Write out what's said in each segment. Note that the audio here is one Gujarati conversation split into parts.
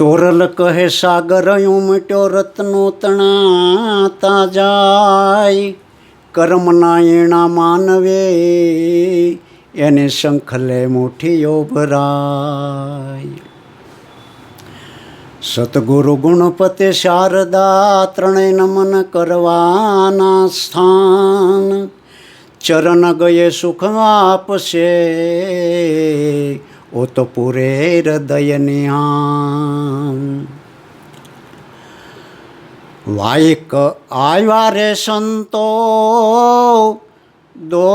તોરલ કહે સાગર ઉમટ્યો રત્નો તણાતા જાય. કર્મના એણા માનવે, એને શંખલે મુઠ્ઠીઓ ભરાય. સતગુરુ ગુણપતે શારદા ત્રણેય નમન કરવાના સ્થાન. ચરણ ગયે સુખ આપશે ઓ તો પૂરે હૃદયની આમ. વાયક રે સંતો દોજના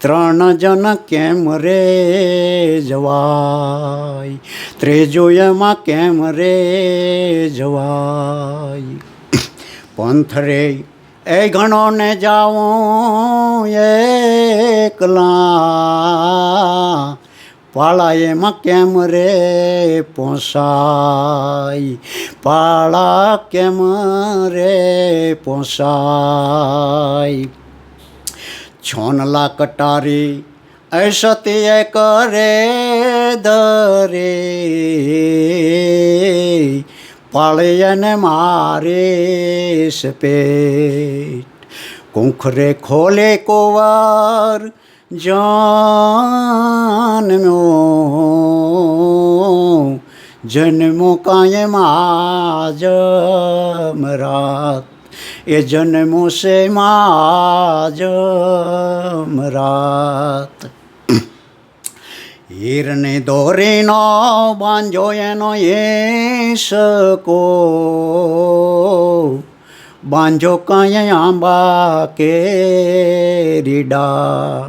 ત્રણ જન કેમ રે જવાય? ત્રેજો એમાં કેમ રે જવાય? પંથ રે એ ઘણો ને જાઉં એકલા પાળા એમાં કેમ રે પોસાય પાળા કેમ રે પોસાય છોનલા કટારી ऐसतीय કરે દરે પાળયને મારે સપેટ કુંખરે ખોલે કોવાર જન્મ્યો. જન્મો કાયમ આજમરાત એ જન્મો છે રાજમરાત હીરને દોરીનો બાંજો એનો શકો. બાંજો કાંઈ આંબા કે રીડા.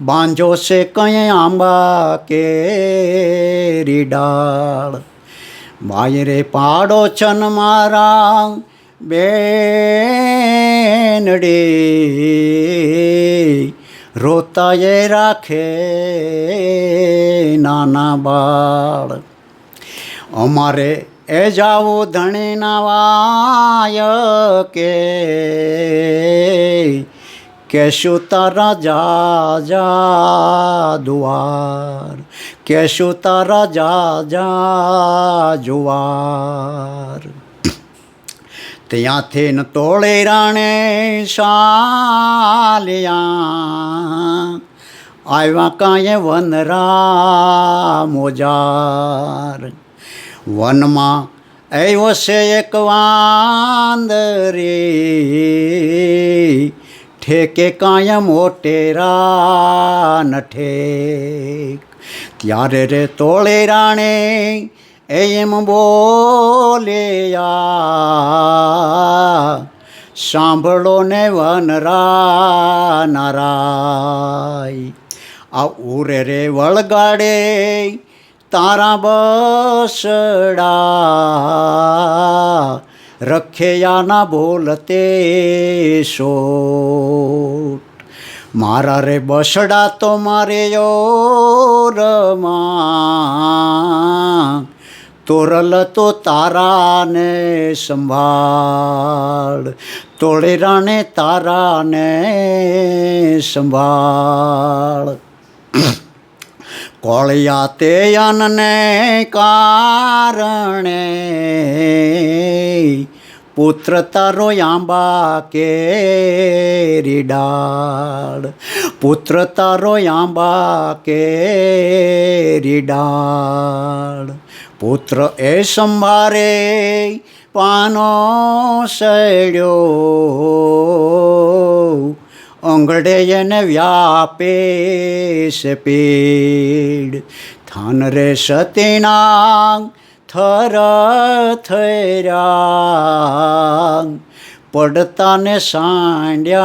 બાંજો છે કંઈ આંબા કે રીડાળ માયરે પાડો છન મારા બેનડી. રોતાએ રાખે નાના બાળ અમારે એ જાવું ધણીના વાય કે કેશું તારા જા જા દુવાર કેશું તારા જા જા જુવાર ત્યાંથી ન તોળે રાણે શાલિયા આવ્યા કાંઈ વનરા મોજાર. વનમાં આવ્યો છે એક વાંદરે. ઠેકે કાંઈ મોટેરા ન ઠેક. ત્યારે રે તોળે રાણે એમ બોલ્યા સાંભળો ને વનરા નારાય. આ ઉરે રે વળગાડે તારા બસડા. રખેયાના બોલતે સો મારા રે બસડા તો મારે રમા તોરલ તો તારાને સંભાળ. તોળે તારાને સંભાળ. કોળિયા તે અનને કારણે પુત્ર તારો આંબા કે રીડાળ પુત્ર તારો આંબા કે રીડાળ પુત્ર એ સંભારે પાનો સડ્યો અંગડે એને વ્યાપે છે પીડ. થાન રે સતીના થર થયા પડતાને સાંડ્યા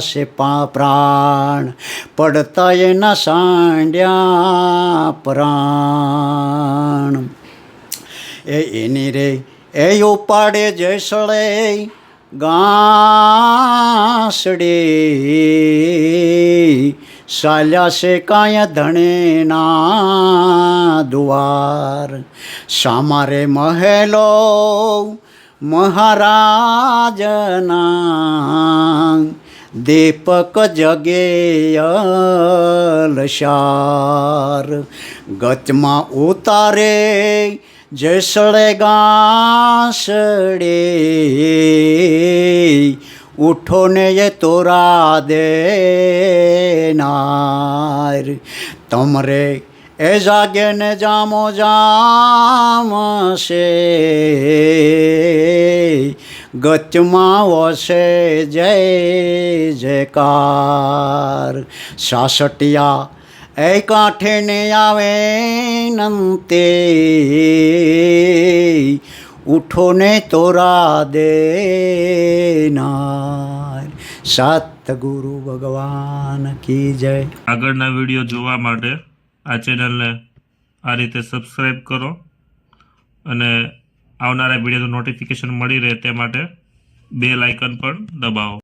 છે પ્રાણ. પડતા એના સાંડ્યા પ્રાણ. એ એની રે, એ ઉપાડે જયસળે ગાંસડી સાલ્યા છે કાંય ધણેના દુવાર. સામારે મહેલો મહારાજના દીપક જગે અલશાર ગચમાં ઉતારે જસળે ગાંસડે ઉઠો ને એ તોરા દેનાર. તમરે એ જાગે ને જામો જામ છે. ગચમાં વસે જય જયકાર. સાસટિયા એ કાંઠે ને આવે નંતે. ઉઠો ને તોરા દેનાર સતગુરુ ભગવાન કી જય. આગળના વીડિયો જોવા માટે આ ચેનલને આ રીતે સબસ્ક્રાઈબ કરો અને આવનારા વિડીયોનું નોટિફિકેશન મળી રહે તે માટે બે લાઇકન પણ દબાવો.